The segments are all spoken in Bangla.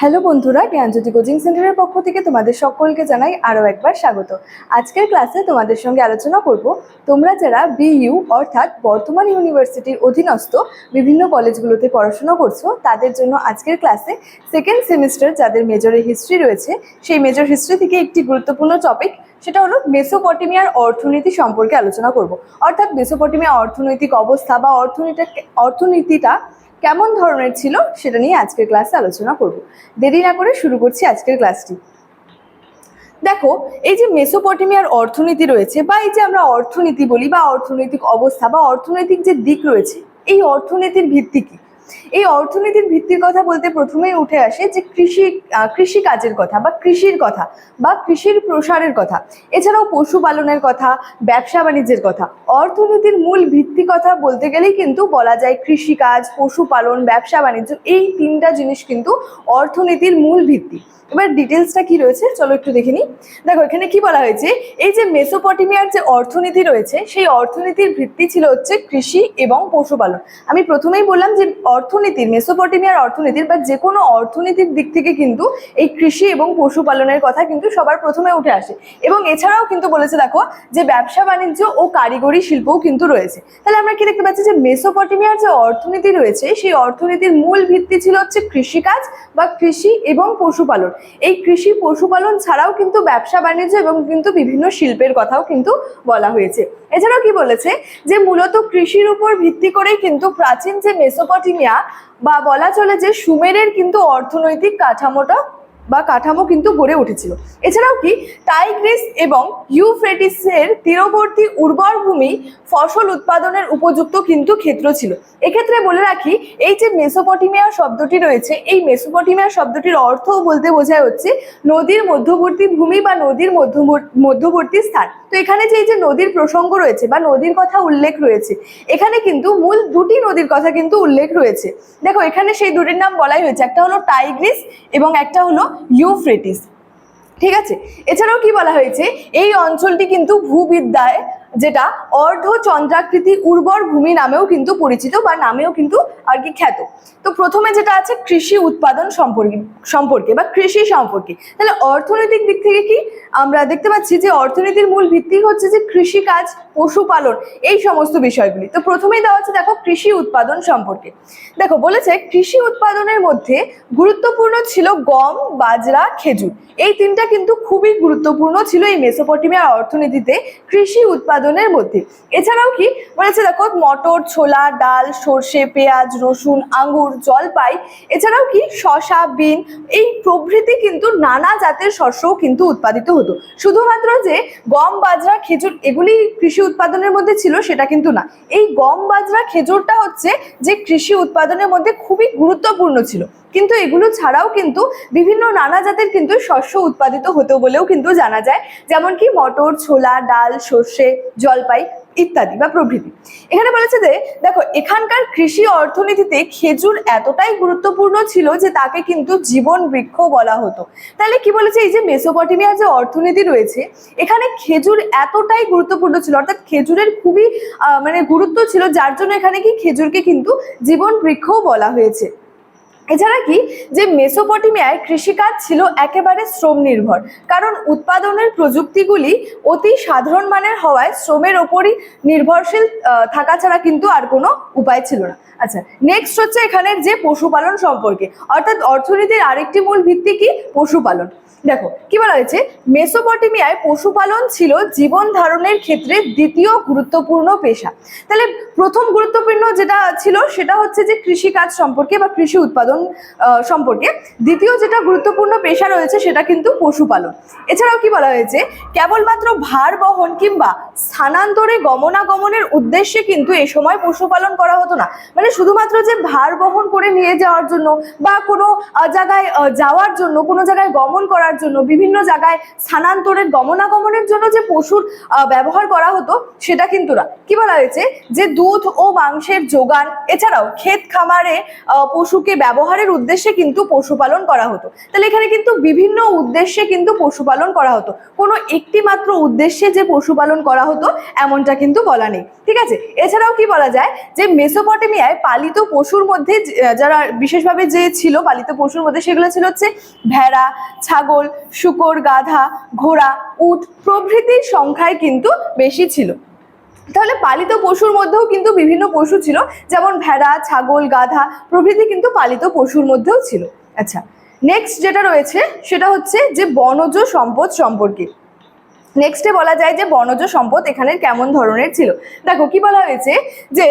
হ্যালো বন্ধুরা, জ্ঞানজ্যোতি কোচিং সেন্টারের পক্ষ থেকে তোমাদের সকলকে জানাই আরও একবার স্বাগত। আজকের ক্লাসে তোমাদের সঙ্গে আলোচনা করব, তোমরা যারা বিইউ অর্থাৎ বর্তমান ইউনিভার্সিটির অধীনস্থ বিভিন্ন কলেজগুলোতে পড়াশোনা করছ, তাদের জন্য আজকের ক্লাসে সেকেন্ড সেমিস্টার যাদের মেজরে হিস্ট্রি রয়েছে, সেই মেজর হিস্ট্রি থেকে একটি গুরুত্বপূর্ণ টপিক সেটা হলো মেসোপটেমিয়ার অর্থনীতি সম্পর্কে আলোচনা করব। অর্থাৎ মেসোপটেমিয়া অর্থনৈতিক অবস্থা বা অর্থনীতিটা অর্থনীতিটা কেমন ধরনের ছিল সেটা নিয়ে আজকের ক্লাসে আলোচনা করব। দেরি না করে শুরু করছি আজকের ক্লাসটি। দেখো, এই যে মেসোপটেমিয়ার অর্থনীতি রয়েছে বা এই যে আমরা অর্থনীতি বলি বা অর্থনৈতিক অবস্থা বা অর্থনৈতিক যে দিক রয়েছে, এই অর্থনীতির ভিত্তি কি? এই অর্থনীতির ভিত্তির কথা বলতে প্রথমেই উঠে আসে যে কৃষি কৃষিকাজের কৃষি কাজের কথা বা কৃষির কথা বা কৃষির প্রসারের কথা। এছাড়াও পশুপালনের কথা, ব্যবসা বাণিজ্যের কথা। অর্থনীতির মূল ভিত্তি কথা বলতে গেলেই কিন্তু বলা যায় কৃষিকাজ, পশুপালন, ব্যবসা বাণিজ্য, এই তিনটা জিনিস কিন্তু অর্থনীতির মূল ভিত্তি। এবার ডিটেলসটা কি রয়েছে? চলো একটু দেখে নিই। দেখো, এখানে কি বলা হয়েছে? এই যে মেসোপটেমিয়ার যে অর্থনীতি রয়েছে, সেই অর্থনীতির ভিত্তি ছিল হচ্ছে কৃষি এবং পশুপালন। আমি প্রথমেই বললাম যে অর্থনীতির মেসোপটেমিয়ার অর্থনীতির বা যে কোনো অর্থনীতির দিক থেকে কিন্তু এই কৃষি এবং পশুপালনের কথা কিন্তু সবার প্রথমে উঠে আসে। এবং এছাড়াও কিন্তু বলেছে, দেখো, যে ব্যবসা বাণিজ্য ও কারিগরি শিল্পও কিন্তু রয়েছে। তাহলে আমরা কি দেখতে পাচ্ছি যে মেসোপটেমিয়ার যে অর্থনীতি রয়েছে, সেই অর্থনীতির মূল ভিত্তি ছিল হচ্ছে কৃষিকাজ বা কৃষি এবং পশুপালন। এই কৃষি পশুপালন ছাড়াও কিন্তু ব্যবসা বাণিজ্য এবং কিন্তু বিভিন্ন শিল্পের কথাও কিন্তু বলা হয়েছে। এছাড়াও কি বলেছে? যে মূলত কৃষির উপর ভিত্তি করেই কিন্তু প্রাচীন যে মেসোপটেমিয়া বা বলা চলে যে সুমেরের কিন্তু অর্থনৈতিক কাঠামোটা বা কাঠামো কিন্তু গড়ে উঠেছিল। এছাড়াও কি টাইগ্রিস এবং ইউফ্রেটিসের তীরবর্তী উর্বর ভূমি ফসল উৎপাদনের উপযুক্ত কিন্তু ক্ষেত্র ছিল। এক্ষেত্রে বলে রাখি, এই যে মেসোপটেমিয়া শব্দটি রয়েছে, এই মেসোপটেমিয়া শব্দটির অর্থও বলতে বোঝায় হচ্ছে নদীর মধ্যবর্তী ভূমি বা নদীর মধ্যবর- মধ্যবর্তী স্থান। তো এখানে যে এই যে নদীর প্রসঙ্গ রয়েছে বা নদীর কথা উল্লেখ রয়েছে, এখানে কিন্তু মূল দুটি নদীর কথা কিন্তু উল্লেখ রয়েছে। দেখো, এখানে সেই দুটির নাম বলাই হয়েছে, একটা হলো টাইগ্রিস এবং একটা হলো ইউফ্রেটিস। ঠিক আছে? এছাড়াও কি বলা হয়েছে? এই অঞ্চলটি কিন্তু ভূবিদ্যায় যেটা অর্ধ চন্দ্রাকৃতি উর্বর ভূমি নামেও কিন্তু পরিচিত বা নামেও কিন্তু আর কি খ্যাত। তো প্রথমে যেটা আছে কৃষি উৎপাদন সম্পর্কে সম্পর্কে বা কৃষি সম্পর্কে। তাহলে অর্থনৈতিক দিক থেকে কি? আমরা দেখতে পাচ্ছি যে অর্থনীতির মূল ভিত্তি হচ্ছে যে কৃষিকাজ, পশুপালন এই সমস্ত বিষয়গুলি। তো প্রথমেই দেওয়া হচ্ছে দেখো কৃষি উৎপাদন সম্পর্কে। দেখো বলেছে কৃষি উৎপাদনের মধ্যে গুরুত্বপূর্ণ ছিল গম, বাজরা, খেজুর। এই তিনটা কিন্তু খুবই গুরুত্বপূর্ণ ছিল এই মেসোপটেমিয়ার অর্থনীতিতে কৃষি উৎপাদনের মধ্যে। এছাড়াও কি বলেছে দেখো, মটর, ছোলা, ডাল, সর্ষে, পেঁয়াজ, রসুন, আঙ্গুর, জলপাই, এছাড়াও কি শশা বিন, এই প্রভৃতি কিন্তু নানা জাতের শস্যও কিন্তু উৎপাদিত হতো। শুধুমাত্র যে গম, বাজরা, খেজুর এগুলি কৃষি উৎপাদনের মধ্যে ছিল সেটা কিন্তু না। এই গম, বাজরা, খেজুরটা হচ্ছে যে কৃষি উৎপাদনের মধ্যে খুবই গুরুত্বপূর্ণ ছিল। কিন্তু এগুলো ছাড়াও কিন্তু বিভিন্ন নানা জাতের কিন্তু শস্য উৎপাদিত হতো বলেও কিন্তু জানা যায়, যেমন কি মটর, ছোলা, ডাল, সর্ষে, জলপাই ইত্যাদি বা প্রভৃতি। এখানে বলেছে যে, দেখো, এখানকার কৃষি অর্থনীতিতে খেজুর এতটাই গুরুত্বপূর্ণ ছিল যে তাকে কিন্তু জীবন বৃক্ষ বলা হতো। তাহলে কি বলেছে? এই যে মেসোপটেমিয়ার যে অর্থনীতি রয়েছে, এখানে খেজুর এতটাই গুরুত্বপূর্ণ ছিল, অর্থাৎ খেজুরের খুবই মানে গুরুত্ব ছিল, যার জন্য এখানে কি খেজুরকে কিন্তু জীবন বৃক্ষও বলা হয়েছে। এছাড়া কি যে মেসোপটেমিয়ায় কৃষিকাজ ছিল একেবারে শ্রম নির্ভর। কারণ উৎপাদনের প্রযুক্তিগুলি অতি সাধারণ মানের হওয়ায় শ্রমের ওপরই নির্ভরশীল থাকা ছাড়া কিন্তু আর কোনো উপায় ছিল না। আচ্ছা নেক্সট হচ্ছে এখানের যে পশুপালন সম্পর্কে। অর্থাৎ অর্থনীতির আরেকটি মূল ভিত্তি কি? পশুপালন। দেখো, কি বলা হয়েছে? মেসোপটেমিয়ায় পশুপালন ছিল জীবন ধারণের ক্ষেত্রে দ্বিতীয় গুরুত্বপূর্ণ পেশা। তাহলে প্রথম গুরুত্বপূর্ণ যেটা ছিল সেটা হচ্ছে যে কৃষিকাজ সম্পর্কে বা কৃষি উৎপাদন আহ, সম্পর্কে। দ্বিতীয় যেটা গুরুত্বপূর্ণ পেশা রয়েছে সেটা কিন্তু পশুপালন। এছাড়াও কি বলা হয়েছে? কেবলমাত্র ভার বহন কিংবা স্থানান্তরে গমনাগমনের উদ্দেশ্যে কিন্তু এই সময় পশুপালন করা হতো না। মানে শুধুমাত্র যে ভার বহন করে নিয়ে যাওয়ার জন্য বা কোনো জায়গায় যাওয়ার জন্য, কোনো জায়গায় গমন করার জন্য, বিভিন্ন জায়গায় স্থানান্তরের গমনাগমনের জন্য যে পশুর ব্যবহার করা হতো, সেটা কিন্তু না। কি বলা হয়েছে? যে দুধ ও মাংসের যোগান, এছাড়াও ক্ষেত খামারে পশুকে ব্যবহারের উদ্দেশ্যে কিন্তু পশুপালন করা হতো। তাহলে এখানে কিন্তু বিভিন্ন উদ্দেশ্যে কিন্তু পশুপালন করা হতো। কোনো একটি মাত্র উদ্দেশ্যে যে পশুপালন করা করা হতো, এমনটা কিন্তু বলা নেই। ঠিক আছে? এছাড়াও কি বলা যায় যে মেসোপটেমিয়ায় পালিত পশুর মধ্যে যারা বিশেষভাবে যে ছিল পালিত পশুর মধ্যে সেগুলো ছিল হচ্ছে ভেড়া, ছাগল, শুকর, গাধা, ঘোড়া, উট প্রভৃতির সংখ্যায় কিন্তু বেশি ছিল। তাহলে পালিত পশুর মধ্যেও কিন্তু বিভিন্ন পশু ছিল, যেমন ভেড়া, ছাগল, গাধা প্রভৃতি কিন্তু পালিত পশুর মধ্যেও ছিল। আচ্ছা নেক্সট যেটা রয়েছে সেটা হচ্ছে যে বনজ সম্পদ সম্পর্কে। নেক্সটে বলা যায় যে বনজ সম্পদ এখানে কেমন ধরনের ছিল? দেখো, কি বলা হয়েছে যে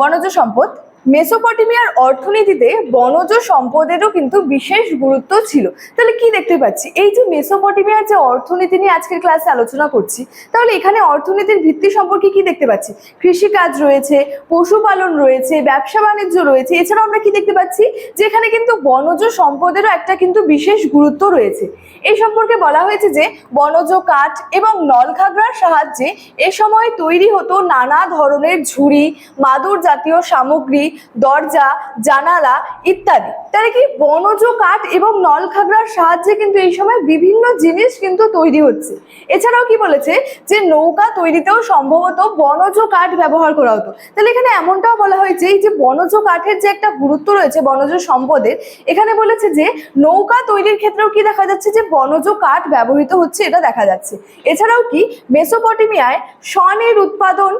বনজ সম্পদ মেসোপটেমিয়ার অর্থনীতিতে বনজ সম্পদেরও কিন্তু বিশেষ গুরুত্ব ছিল। তাহলে কি দেখতে পাচ্ছি? এই যে মেসোপটেমিয়ার যে অর্থনীতি নিয়ে আজকের ক্লাসে আলোচনা করছি, তাহলে এখানে অর্থনীতির ভিত্তি সম্পর্কে কি দেখতে পাচ্ছি? কৃষিকাজ রয়েছে, পশুপালন রয়েছে, ব্যবসা বাণিজ্য রয়েছে, এছাড়াও আমরা কি দেখতে পাচ্ছি? যে এখানে কিন্তু বনজ সম্পদেরও একটা কিন্তু বিশেষ গুরুত্ব রয়েছে। এই সম্পর্কে বলা হয়েছে যে বনজ কাঠ এবং নলখাগড়ার সাহায্যে এ সময় তৈরি হতো নানা ধরনের ঝুড়ি, মাদুর জাতীয় সামগ্রী দরজা, জানালা ইত্যাদি। তাহলে কি বনজ কাঠ এবং নলখাগড়ার সাহায্যে কিন্তু এই সময় বিভিন্ন জিনিস কিন্তু তৈরি হচ্ছে। এছাড়াও কি বলেছে যে নৌকা তৈরিতেও সম্ভবত বনজ কাঠ ব্যবহার করা হতো। তাহলে এখানে এমনটাও বলা হয়েছে, এই যে বনজ কাঠের যে একটা গুরুত্ব রয়েছে বনজ সম্পদের, এখানে বলেছে যে নৌকা তৈরির ক্ষেত্রেও কি দেখা যাচ্ছে যে বনজ কাঠ ব্যবহৃত হচ্ছে এটা দেখা যাচ্ছে। এছাড়াও কি মেসোপটেমিয়ায় শনের উৎপাদন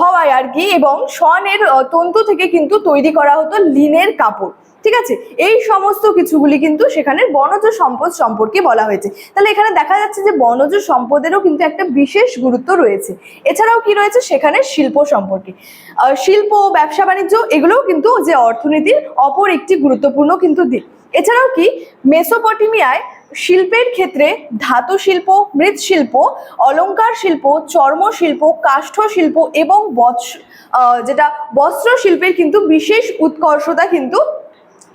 হওয়ায় আর কি এবং শনের তন্তু থেকে কিন্তু তৈরি করা হতো লিনের কাপড়, ঠিক আছে? এই সমস্ত কিছুগুলি কিন্তু সেখানে বনজ সম্পদ সম্পর্কে বলা হয়েছে। তাহলে এখানে দেখা যাচ্ছে যে বনজ সম্পদেরও কিন্তু একটা বিশেষ গুরুত্ব রয়েছে। এছাড়াও কি রয়েছে? সেখানে শিল্প সম্পর্কে। শিল্প, ব্যবসা, বাণিজ্য, এগুলোও কিন্তু যে অর্থনীতির অপর একটি গুরুত্বপূর্ণ কিন্তু দিক। এছাড়াও কি? মেসোপটেমিয়ায় শিল্পের ক্ষেত্রে ধাতু শিল্প, মৃৎশিল্প, অলঙ্কার শিল্প চর্মশিল্প কাষ্ঠ শিল্প এবং বৎস- যেটা বস্ত্র শিল্পের কিন্তু বিশেষ উৎকর্ষতা কিন্তু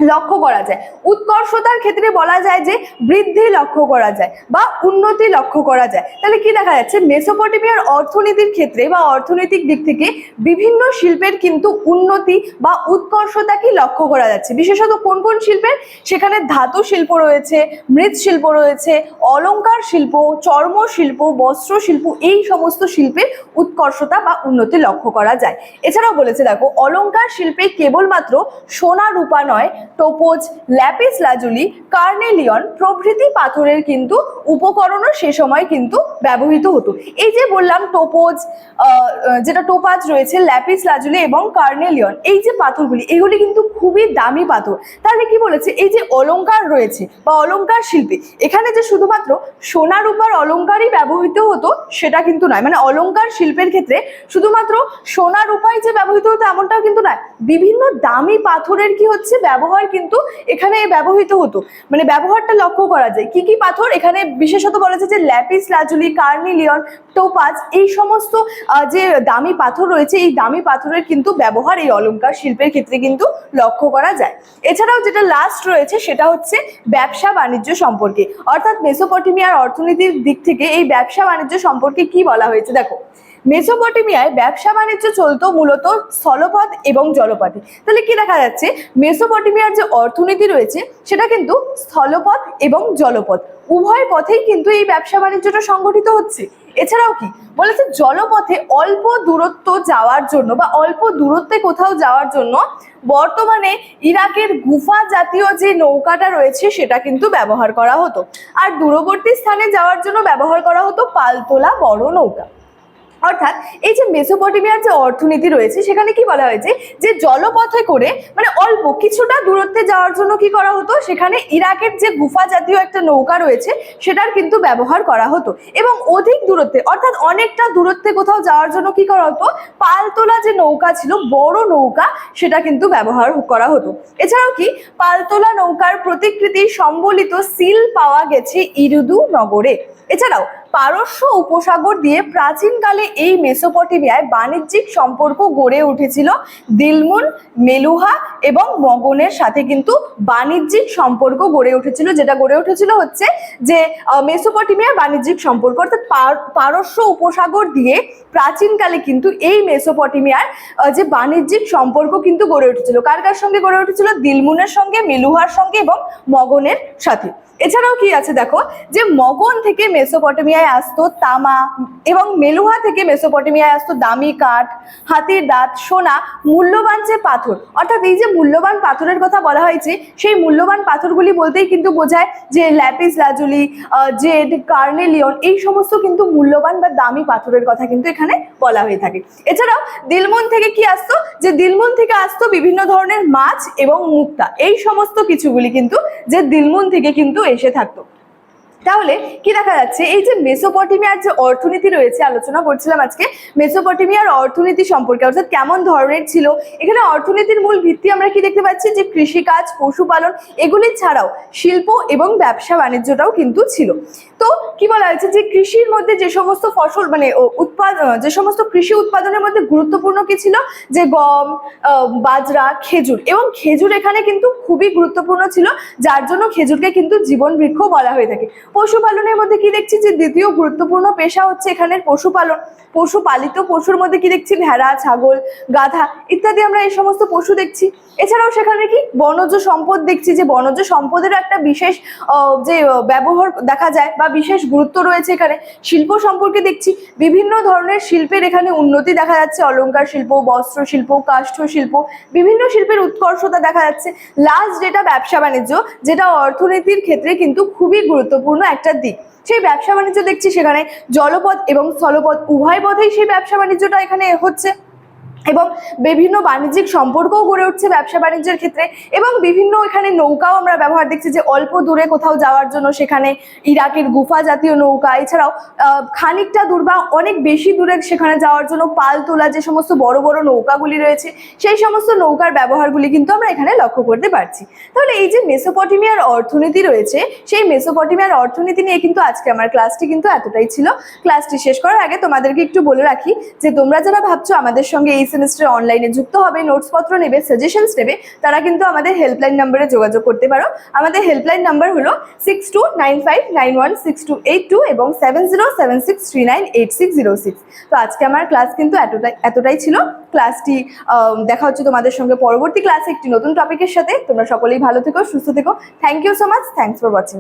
লক্ষ্য করা যায়। উৎকর্ষতার ক্ষেত্রে বলা যায় যে বৃদ্ধি লক্ষ্য করা যায় বা উন্নতি লক্ষ্য করা যায়। তাহলে কি দেখা যাচ্ছে? মেসোপটেমিয়ার অর্থনীতির ক্ষেত্রে বা অর্থনৈতিক দিক থেকে বিভিন্ন শিল্পের কিন্তু উন্নতি বা উৎকর্ষতা কি লক্ষ্য করা যাচ্ছে? বিশেষত কোন কোন শিল্পের? সেখানে ধাতু শিল্প রয়েছে মৃৎশিল্প রয়েছে অলংকার শিল্প, চর্ম শিল্প, বস্ত্র শিল্প, এই সমস্ত শিল্পের উৎকর্ষতা বা উন্নতি লক্ষ্য করা যায়। এছাড়াও বলেছে দেখো, অলঙ্কার শিল্পে কেবলমাত্র সোনা রূপা নয় টোপোজ, ল্যাপিস লাজুলি কার্নেলিয়ন প্রভৃতি পাথরের কিন্তু উপকরণও সে সময় কিন্তু ব্যবহৃত হতো। এই যে বললাম টোপোজ যেটা টোপাজ রয়েছে, ল্যাপিস লাজুলি এবং কার্নেলিয়ন, এই যে পাথরগুলি, এগুলি কিন্তু খুবই দামি পাথর। তাহলে কি বলেছে? এই যে অলঙ্কার রয়েছে বা অলঙ্কার শিল্পী, এখানে যে শুধুমাত্র সোনা রূপার অলংকারই ব্যবহৃত হতো, সেটা কিন্তু নয়। মানে অলঙ্কার শিল্পের ক্ষেত্রে শুধুমাত্র সোনা রূপাই যে ব্যবহৃত হতো, এমনটাও কিন্তু নয়। বিভিন্ন দামি পাথরের কি হচ্ছে ব্যবহার কিন্তু এখানে ব্যবহৃত হতো। মানে ব্যবহারটা লক্ষ্য করা যায়। কি কি পাথর? এখানে বিশেষত বলেছে যে ল্যাপিস, লাজুলি, কার্নিলিয়ন, টোপাজ এই সমস্ত যে দামি পাথর রয়েছে, এই দামি পাথরের কিন্তু ব্যবহার এই অলংকার শিল্পের ক্ষেত্রে কিন্তু লক্ষ্য করা যায়। এছাড়াও যেটা লাস্ট রয়েছে সেটা হচ্ছে ব্যবসা বাণিজ্য সম্পর্কে। অর্থাৎ মেসোপটেমিয়ার অর্থনীতির দিক থেকে এই ব্যবসা বাণিজ্য সম্পর্কে কি বলা হয়েছে? দেখো মেসোপটেমিয়ায় ব্যবসা বাণিজ্য চলতো মূলত স্থলপথ এবং জলপথে। তাহলে কি দেখা যাচ্ছে? মেসোপটেমিয়ার যে অর্থনীতি রয়েছে, সেটা কিন্তু স্থলপথ এবং জলপথ। উভয় পথেই কিন্তু এই ব্যবসা বাণিজ্যটা সংগঠিত হচ্ছে। এছাড়াও কি? বলেছে জলপথে অল্প দূরত্ব যাওয়ার জন্য বা অল্প দূরত্বে কোথাও যাওয়ার জন্য বর্তমানে ইরাকের গুফা জাতীয় যে নৌকাটা রয়েছে, সেটা কিন্তু ব্যবহার করা হতো। আর দূরবর্তী স্থানে যাওয়ার জন্য ব্যবহার করা হতো পালতোলা বড় নৌকা। অর্থাৎ এই যে মেসোপটেমিয়ার যে অর্থনীতি রয়েছে, সেখানে কি বলা হয়েছে? যে জলপথে করে মানে অল্প কিছুটা দূরত্বে যাওয়ার জন্য কি করা হতো? সেখানে ইরাকের যে গুফা জাতীয় একটা নৌকা রয়েছে, সেটার কিন্তু ব্যবহার করা হতো। এবং অধিক দূরত্বে, অর্থাৎ অনেকটা দূরত্বে কোথাও যাওয়ার জন্য কি করা হতো? পালতোলা যে নৌকা ছিল, বড় নৌকা, সেটা কিন্তু ব্যবহার করা হতো। এছাড়াও কি, পালতোলা নৌকার প্রতিকৃতি সম্বলিত সিল পাওয়া গেছে ইরুদু নগরে। এছাড়াও পারস্য উপসাগর দিয়ে প্রাচীনকালে এই মেসোপটেমিয়ায় বাণিজ্যিক সম্পর্ক গড়ে উঠেছিল। দিলমুন মেলুহা এবং মগনের সাথে কিন্তু বাণিজ্যিক সম্পর্ক গড়ে উঠেছিল। যেটা গড়ে উঠেছিল হচ্ছে যে আহ, মেসোপটেমিয়ার বাণিজ্যিক সম্পর্ক। অর্থাৎ পারস্য উপসাগর দিয়ে প্রাচীনকালে কিন্তু এই মেসোপটেমিয়ার যে বাণিজ্যিক সম্পর্ক কিন্তু গড়ে উঠেছিল। কার কার সঙ্গে গড়ে উঠেছিল? দিলমুনের সঙ্গে মেলুহার সঙ্গে এবং মগনের সাথে। এছাড়াও কি আছে দেখো? যে মগন থেকে মেসোপটেমিয়ায় আসতো তামা এবং মেলুহা থেকে মেসোপটেমিয়ায় আসতো দামি কাঠ, হাতির দাঁত, সোনা, মূল্যবান যে পাথর, অর্থাৎ এই যে মূল্যবান পাথরের কথা বলা হয়েছে সেই মূল্যবান পাথরগুলি বলতেই কিন্তু বোঝায় যে ল্যাপিস লাজুলি জেড কার্নেলিয়ন এই সমস্ত কিন্তু মূল্যবান বা দামি পাথরের কথা কিন্তু এখানে বলা হয়ে থাকে। এছাড়াও দিলমুন থেকে কি আসতো? যে দিলমন থেকে আসতো বিভিন্ন ধরনের মাছ এবং মুক্তা, এই সমস্ত কিছুগুলি কিন্তু যে দিলমুন থেকে কিন্তু এসে থাকতো। তাহলে কি দেখা যাচ্ছে? এই যে মেসোপটেমিয়ার যে অর্থনীতি রয়েছে, আলোচনা করছিলাম আজকে, মেসোপটেমিয়ার অর্থনীতি সম্পর্কে, অর্থাৎ কেমন ধরনের ছিল? এখানে অর্থনীতির মূল ভিত্তি আমরা কি দেখতে পাচ্ছি? যে কৃষিকাজ, পশুপালন, এগুলি ছাড়াও শিল্প এবং ব্যবসা বাণিজ্যটাও কিন্তু ছিল। তো কি বলা হয়েছে? যে কৃষির মধ্যে যে সমস্ত ফসল মানে উৎপাদন যে সমস্ত কৃষি উৎপাদনের মধ্যে গুরুত্বপূর্ণ কি ছিল? যে গম বাজরা, খেজুর, এবং খেজুর এখানে কিন্তু খুবই গুরুত্বপূর্ণ ছিল, যার জন্য খেজুরকে কিন্তু জীবন বৃক্ষ বলা হয়ে থাকে। পশুপালনের মধ্যে কি দেখছি? যে দ্বিতীয় গুরুত্বপূর্ণ পেশা হচ্ছে এখানের পশুপালন। পশুপালিত পশুর মধ্যে কি দেখছি? ভেড়া, ছাগল, গাধা ইত্যাদি আমরা এই সমস্ত পশু দেখছি। এছাড়াও সেখানে কি বনজ সম্পদ দেখছি? যে বনজ সম্পদের একটা বিশেষ যে ব্যবহার দেখা যায় বা বিশেষ গুরুত্ব রয়েছে এখানে। শিল্প সম্পর্কে দেখছি। বিভিন্ন ধরনের শিল্পের এখানে উন্নতি দেখা যাচ্ছে। অলংকার শিল্প, বস্ত্র শিল্প, কাষ্ঠ শিল্প, বিভিন্ন শিল্পের উৎকর্ষতা দেখা যাচ্ছে। লাস্ট যেটা ব্যবসা বাণিজ্য, যেটা অর্থনীতির ক্ষেত্রে কিন্তু খুবই গুরুত্বপূর্ণ একটা দিক। সেই ব্যবসা বাণিজ্য দেখছি সেখানে জলপথ এবং স্থলপথ, উভয় পথেই সেই ব্যবসা বাণিজ্যটা এখানে হচ্ছে। এবং বিভিন্ন বাণিজ্যিক সম্পর্কও গড়ে উঠছে ব্যবসা বাণিজ্যের ক্ষেত্রে এবং বিভিন্ন এখানে নৌকাও আমরা ব্যবহার দেখছি যে অল্প দূরে কোথাও যাওয়ার জন্য সেখানে ইরাকের গুফা জাতীয় নৌকা। এছাড়াও খানিকটা দূর বা অনেক বেশি দূরে সেখানে যাওয়ার জন্য পাল তোলা যে সমস্ত বড় বড় নৌকাগুলি রয়েছে, সেই সমস্ত নৌকার ব্যবহারগুলি কিন্তু আমরা এখানে লক্ষ্য করতে পারছি। তাহলে এই যে মেসোপটেমিয়ার অর্থনীতি রয়েছে, সেই মেসোপটেমিয়ার অর্থনীতি নিয়ে কিন্তু আজকে আমার ক্লাসটি কিন্তু এতটাই ছিল। ক্লাসটি শেষ করার আগে তোমাদেরকে একটু বলে রাখি যে তোমরা যারা ভাবছ আমাদের সঙ্গে এই সেমিস্টারে অনলাইনে যুক্ত হবে নোটসপত্র নেবে সাজেশনস নেবে, তারা কিন্তু আমাদের হেল্পলাইন নাম্বারে যোগাযোগ করতে পারো। আমাদের হেল্পলাইন নাম্বার হলো six two nine five nine one six two eight two এবং seven zero seven six three nine eight six zero six তো আজকে আমার ক্লাস কিন্তু এতটাই এতটাই ছিল। ক্লাসটি দেখা হচ্ছে তোমাদের সঙ্গে পরবর্তী ক্লাসে একটি নতুন টপিকের সাথে। তোমরা সকলেই ভালো থেকো, সুস্থ থেকো। Thank you so much thanks for watching